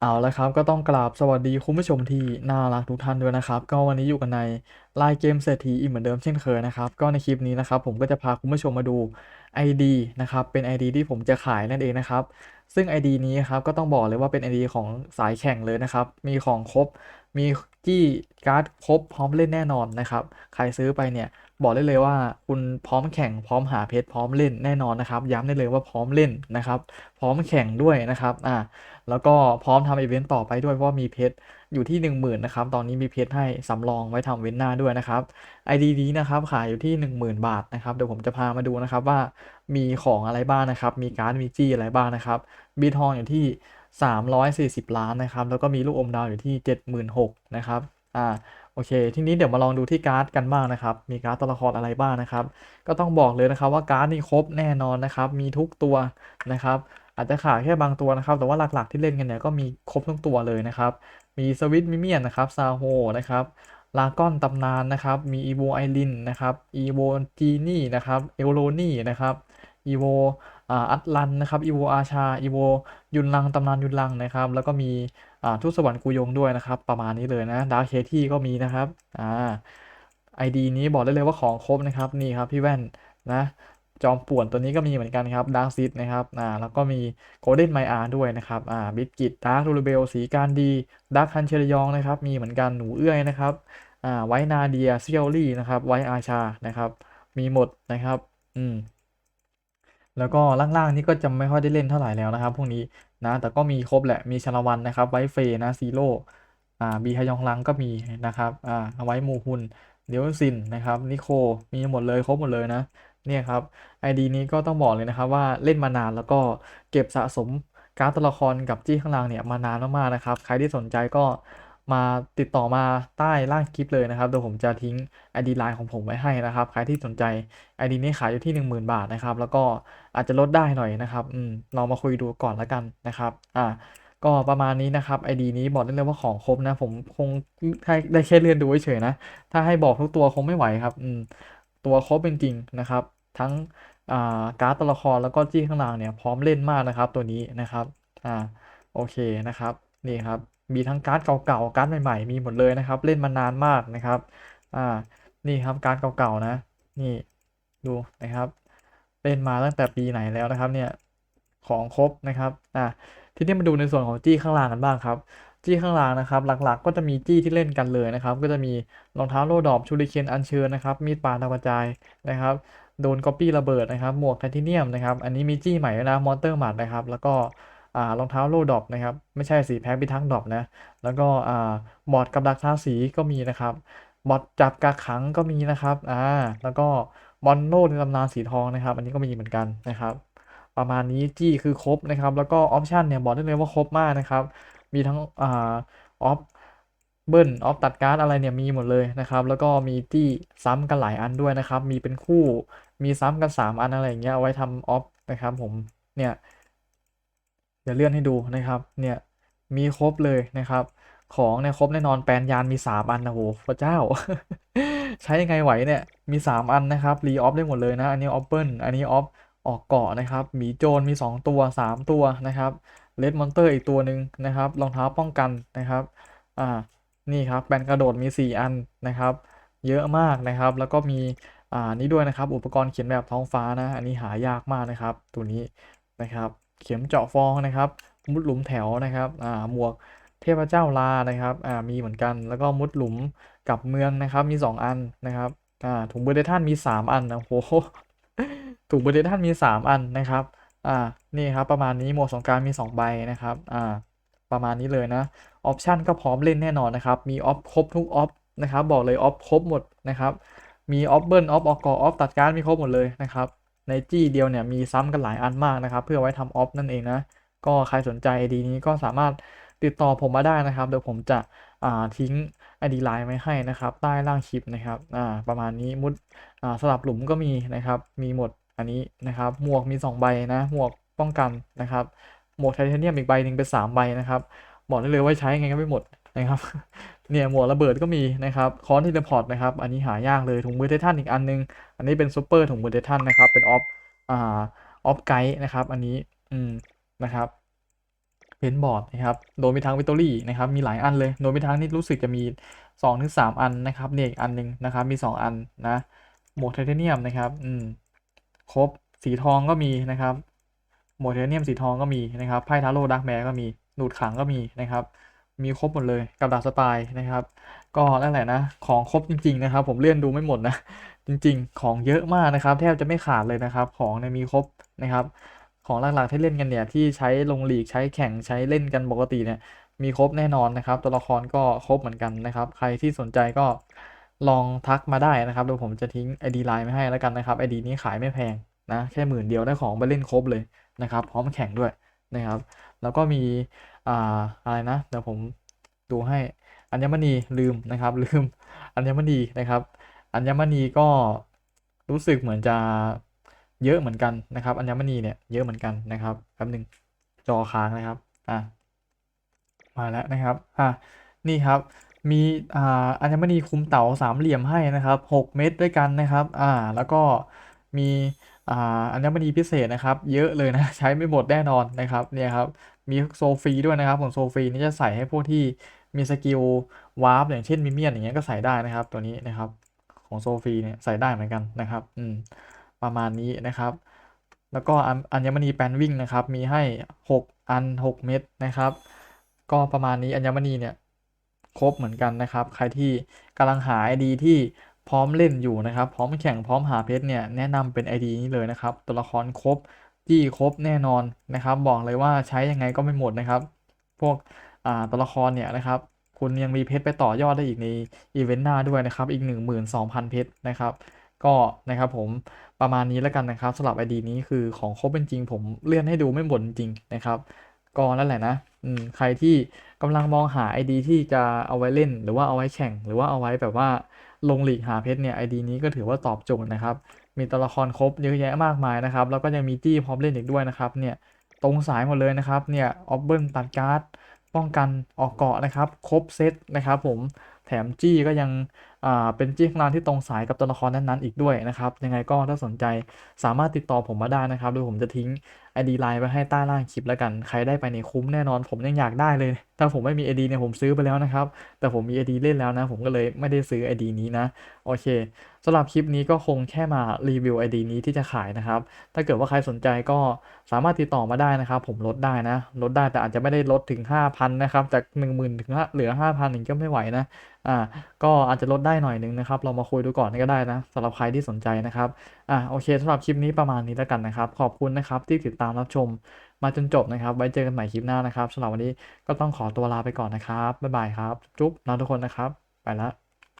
เอาละครับก็ต้องกราบสวัสดีคุณผู้ชมที่น่ารักทุกท่านด้วยนะครับก็วันนี้อยู่กันในไลน์เกมเศรษฐีอีกเหมือนเดิมเช่นเคยนะครับก็ในคลิปนี้นะครับผมก็จะพาคุณผู้ชมมาดู ID นะครับเป็น ID ที่ผมจะขายนั่นเองนะครับซึ่ง ID นี้ครับก็ต้องบอกเลยว่าเป็น ID ของสายแข่งเลยนะครับมีของครบมีจี้การ์ดครบพร้อมเล่นแน่นอนนะครับใครซื้อไปเนี่ย บอกได้เลยว่าคุณพร้อมแข่งพร้อมหาเพชรพร้อมเล่นแน่นอนนะครับ ย้ำได้เลยว่าพร้อมเล่นนะครับ พร้อมแข่งด้วยนะครับอ่าแล้วก็พร้อมทำอีเวนต์ต่อไปด้วยเพราะมีเพชรอยู่ที่ 1 0,000นะครับตอนนี้มีเพชรให้สำรองไว้ทำเว้นหน้าด้วยนะครับ ID นี้นะครับขายอยู่ที่ 10,000 บาทนะครับเดี๋ยวผมจะพามาดูนะครับว่ามีของอะไรบ้างนะครับมีการ์ดมีจี้อะไรบ้างนะครับบีทองอยู่ที่ 340 ล้านนะครับแล้วก็มีลูกอมดาวอยู่ที่ 76,000นะครับอ่า โอเค ทีนี้เดี๋ยวมาลองดูที่การ์ดกันบ้างนะครับ มีการ์ดตัวละครอะไรบ้างนะครับ ก็ต้องบอกเลยนะครับว่าการ์ดนี่ครบแน่นอนนะครับ มีทุกตัวนะครับ อาจจะขาดแค่บางตัวนะครับ แต่ว่าหลักๆที่เล่นกันเนี่ยก็มีครบทุกตัวเลยนะครับ มีสวิตมิเมียนนะครับ ซาโฮนะครับลากอนตำนานนะครับ มีอีโวไอรินนะครับ อีโวจีนี่นะครับ เอลโลนี่นะครับ อีโว อัตลันนะครับอีโวอาชาอีโวยุนลังตำนานยุนลังนะครับ แล้วก็มีทุสวรรค์กูยงด้วยนะครับ ประมาณนี้เลยนะดาร์เคที่ก็มีนะครับอ่าไอดีนี้บอกได้เลยว่าของครบนะครับนี่ครับพี่แว่นนะจอมป่วนตัวนี้ก็มีเหมือนกันครับดาร์กซิตนะครับอ่าแล้วก็มีโกลเด้นไมอาร์ด้วยนะครับอ่าบิสกิตดาร์ครูเบลสีการดีดาร์คันเชลยองนะครับมีเหมือนกันหนูเอื้อยนะครับอ่าไวนาเดียเซียลลี่นะครับไวอาชานะครับมีหมดนะครับอืม แล้วก็ล่างๆนี่ก็จะไม่ค่อยได้เล่นเท่าไหร่แล้วนะครับพวกนี้นะแต่ก็มีครบแหละมีชาลวันนะครับไว้เฟนะซีโร่อ่าบีฮยองลังก็มีนะครับอ่าไว้มูฮุนเดียวซินนะครับนิโคมีหมดเลยครบหมดเลยนะเนี่ยครับ ID นี้ก็ต้องบอกเลยนะครับว่าเล่นมานานแล้วก็เก็บสะสมการ์ดตัวละครกับจี้ข้างล่างเนี่ยมานานมากๆนะครับใครที่สนใจก็ มาติดต่อมาใต้ล่างคลิปเลยนะครับเดี๋ยวผมจะทิ้ง ID ไลน์ของผมไว้ให้นะครับ ใครที่สนใจ ID นี้ขายอยู่ที่ 10,000 บาทนะครับ แล้วก็อาจจะลดได้หน่อยนะครับอืมเรามาคุยดูก่อนแล้วกันนะครับอ่าก็ประมาณนี้นะครับ ID นี้บอกได้เลยว่าของครบนะ ผมคงได้แค่เรียนดูเฉยๆนะ ถ้าให้บอกทุกตัวคงไม่ไหวครับอืมตัวครบเป็นจริงนะครับ ทั้งการ์ดตัวละครแล้วก็จี้ข้างล่างเนี่ยพร้อมเล่นมากนะครับตัวนี้นะครับอ่าโอเคนะครับ นี่ครับ มีทั้งการ์ดเก่าๆ การ์ดใหม่ๆ มีหมดเลยนะครับ เล่นมานานมากนะครับ อ่า นี่ครับการ์ดเก่าๆ นะ นี่ ดูนะครับ เล่นมาตั้งแต่ปีไหนแล้วนะครับเนี่ย ของครบนะครับ อ่าทีนี้มาดูในส่วนของจี้ข้างล่างกันบ้างครับ จี้ข้างล่างนะครับ หลักๆ ก็จะมีจี้ที่เล่นกันเลยนะครับ ก็จะมีรองเท้าโลดอบชูริเคนอัญเชิญนะครับ มีดปาดาวกระจายนะครับ โดนก๊อปปี้ระเบิดนะครับ หมวกไทเทเนียมนะครับ อันนี้มีจี้ใหม่นะ มอนเตอร์หมัดนะครับ แล้วก็ รองเท้าโลดอบนะครับ ไม่ใช่สีแพ็คพิทักษ์ดอบนะ แล้วก็บอร์ดกับดักทาสีก็มีนะครับ บอทจับกาขังก็มีนะครับอ่าแล้วก็บอลโลในตำนานสีทองนะครับ อันนี้ก็มีเหมือนกันนะครับ ประมาณนี้จี้คือครบนะครับ แล้วก็ออปชันเนี่ยบอกได้เลยว่าครบมากนะครับ มีทั้งออฟเบิ้ลออฟตัดการ์ดอะไรเนี่ยมีหมดเลยนะครับ แล้วก็มีจี้ซ้ำกันหลายอันด้วยนะครับ มีเป็นคู่ มีซ้ำกัน 3 อันอะไรอย่างเงี้ยเอาไว้ทำออฟนะครับผม เนี่ย ดี๋ยวเลื่อนให้ดูนะครับเนี่ยมีครบเลยนะครับ ของเนี่ยครบแน่นอนแปลนยานมี 3 อันนะโหพระเจ้า ใช้ยังไงไหวเนี่ยมี 3 อันนะครับรีออฟได้หมดเลยนะ อันนี้ออฟเปิลอันนี้ออฟออกเกาะนะครับหมีโจรมี 2 ตัว 3 ตัวนะครับเลดมอนเตอร์อีกตัวหนึ่งนะครับรองเท้าป้องกันนะครับอ่านี่ครับแบนกระโดดมี 4 อันนะครับ เยอะมากนะครับ แล้วก็มีอ่านี่ด้วยนะครับ อุปกรณ์เขียนแบบท้องฟ้านะ อันนี้หายากมากนะครับ ตัวนี้นะครับ เข็มเจาะฟองนะครับ มุดหลุมแถวนะครับอ่าหมวกเทพเจ้าลานะครับอ่ามีเหมือนกัน แล้วก็มุดหลุมกับเมืองนะครับ มี 2 อันนะครับอ่าถุงเบอร์เดทันมี 3 อันนะโหถุงเบอร์เดทันมี 3 อันนะครับอ่านี่ครับประมาณนี้หมวกสงการมี 2 ใบนะครับอ่าประมาณนี้เลยนะออปชันก็พร้อมเล่นแน่นอนนะครับ มีออฟครบทุกออฟนะครับ บอกเลยออฟครบหมดนะครับ มีออฟเบิลออฟออกกออฟตัดการมีครบหมดเลยนะครับ ในจี้เดียวเนี่ยมีซ้ำกันหลายอันมากนะครับ เพื่อไว้ทำออฟนั่นเองนะ ก็ใครสนใจ ID นี้ก็สามารถติดต่อผมมาได้นะครับ เดี๋ยวผมจะอ่าทิ้ง ID ไลน์ไว้ให้นะครับ ใต้ล่างคลิปนะครับอ่าประมาณนี้มุดอ่าสลับหลุมก็มีนะครับ มีหมดอันนี้นะครับ หมวกมี 2 ใบนะ หมวกป้องกันนะครับ หมวกไทเทเนียมอีกใบหนึ่งเป็น 3 ใบนะครับ บอกได้เลยว่าใช้ไงก็ไม่หมดนะครับ เนี่ยหมวกระเบิดก็มีนะครับคอนทีเดพอร์ตนะครับอันนี้หายากเลยถุงมือไททันอีกอันนึง อันนี้เป็นซูเปอร์ถุงมือไททันนะครับเป็นออฟอ่าออฟไกด์นะครับอันนี้อืมนะครับเพนบอร์ดนะครับโดนไปทั้งวิตตอรี่นะครับมีหลายอันเลยโดนไปทั้งนี่รู้สึกจะมี2อถึงสอันนะครับเนี่ยอีกอันหนึงนะครับมี 2 อันนะหมวกไทเทเนียมนะครับอืมครบสีทองก็มีนะครับหมวกไทเทเนียมสีทองก็มีนะครับไพ่ทาโร่ดักแมก็มีหนูดขังก็มีนะครับ มีครบหมดเลยกับดาบสไตล์นะครับ ก็นั่นแหละนะของครบจริง ๆ นะครับ ผมเลื่อนดูไม่หมดนะ จริง ๆ ของเยอะมากนะครับ แทบจะไม่ขาดเลยนะครับ ของเนี่ยมีครบนะครับ ของหลักๆที่เล่นกันเนี่ยที่ใช้ลงหลีกใช้แข่งใช้เล่นกันปกติเนี่ย มีครบแน่นอนนะครับ ตัวละครก็ครบเหมือนกันนะครับ ใครที่สนใจก็ลองทักมาได้นะครับเดี๋ยวผมจะทิ้ง ID ไลน์ไว้ให้แล้วกันนะครับ ID นี้ขายไม่แพงนะแค่หมื่นเดียวได้ของไปเล่นครบเลยนะครับ พร้อมแข่งด้วยนะครับ แล้วก็มี อ่าอะไรนะเดี๋ยวผมดูให้อัญมณีลืมนะครับลืมอัญมณีนะครับอัญมณีก็รู้สึกเหมือนจะเยอะเหมือนกันนะครับ อัญมณีเนี่ยเยอะเหมือนกันนะครับแป๊บหนึ่งจอค้างนะครับอะมาแล้วนะครับอะนี่ครับมีอ่าอัญมณีคุมเต๋าสามเหลี่ยมให้นะครับ 6 เม็ดด้วยกันนะครับอ่าแล้วก็มี อ่าอัญมณีพิเศษนะครับ เยอะเลยนะใช้ไม่หมดแน่นอนนะครับเนี่ยครับมีโซฟีด้วยนะครับของโซฟีนี่จะใส่ให้พวกที่มีสกิลวาร์ปอย่างเช่นมิเมียนอย่างเงี้ยก็ใส่ได้นะครับ ตัวนี้นะครับของโซฟีเนี่ยใส่ได้เหมือนกันนะครับอืมประมาณนี้นะครับ แล้วก็อัญมณีแปลนวิ่งนะครับ มีให้ 6 อัน 6 เม็ดนะครับ ก็ประมาณนี้อัญมณีเนี่ยครบเหมือนกันนะครับ ใครที่กำลังหา ID ที่ พร้อมเล่นอยู่นะครับ พร้อมแข่งพร้อมหาเพชรเนี่ยแนะนำเป็น ID นี้เลยนะครับ ตัวละครครบจี้ครบแน่นอนนะครับ บอกเลยว่าใช้ยังไงก็ไม่หมดนะครับ พวกตัวละครเนี่ยนะครับ คุณยังมีเพชรไปต่อยอดได้อีกในอีเวนต์หน้าด้วยนะครับ อีก 12,000 เพชรนะครับก็นะครับผมประมาณนี้แล้วกันนะครับสำหรับ ID นี้คือของครบเป็นจริง ผมเลื่อนให้ดูไม่หมดจริงนะครับ ก็นั่นแหละนะ อืมใครที่กำลังมองหา ID ที่จะเอาไว้เล่น หรือว่าเอาไว้แข่ง หรือว่าเอาไว้แบบว่าลงหลีกหาเพชรเนี่ย ID นี้ก็ถือว่าตอบโจทย์นะครับ มีตัวละครครบเยอะแยะมากมายนะครับ แล้วก็ยังมีจี้พร้อมเล่นอีกด้วยนะครับเนี่ยตรงสายหมดเลยนะครับเนี่ยออบเบิลตัดการ์ดป้องกันออกเกาะนะครับ ครบเซตนะครับผมแถมจี้ก็ยัง เป็นจี้ข้างลางที่ตรงสายกับตัวละครนั้นๆอีกด้วยนะครับยังไงก็ถ้าสนใจสามารถติดต่อผมมาได้นะครับโดยผมจะทิ้ง ID ไลน์ไว้ให้ใต้ล่างคลิปแล้วกันใครได้ไปเนี่ยคุ้มแน่นอน ผมยังอยากได้เลย ถ้าผมไม่มี ID เนี่ยผมซื้อไปแล้วนะครับ แต่ผมมี ID เล่นแล้วนะ ผมก็เลยไม่ได้ซื้อ ID นี้นะ โอเคสำหรับคลิปนี้ก็คงแค่มารีวิว ID นี้ที่จะขายนะครับ ถ้าเกิดว่าใครสนใจก็สามารถติดต่อมาได้นะครับ ผมลดได้นะ ลดได้แต่อาจจะไม่ได้ลดถึง 5,000นะครับจาก 10,000ถึงเหลือ 5,000อย่างก็ไม่ไหวนะอ่า ก็อาจจะลดได้หน่อยนึงนะครับเรามาคุยดูก่อนก็ได้นะสำหรับใครที่สนใจนะครับอะโอเคสำหรับคลิปนี้ประมาณนี้แล้วกันนะครับ ขอบคุณนะครับที่ติดตามรับชมมาจนจบนะครับ ไว้เจอกันใหม่คลิปหน้านะครับสำหรับวันนี้ก็ต้องขอตัวลาไปก่อนนะครับบ๊ายบายครับ จุ๊บๆนะทุกคนนะครับ ไปละ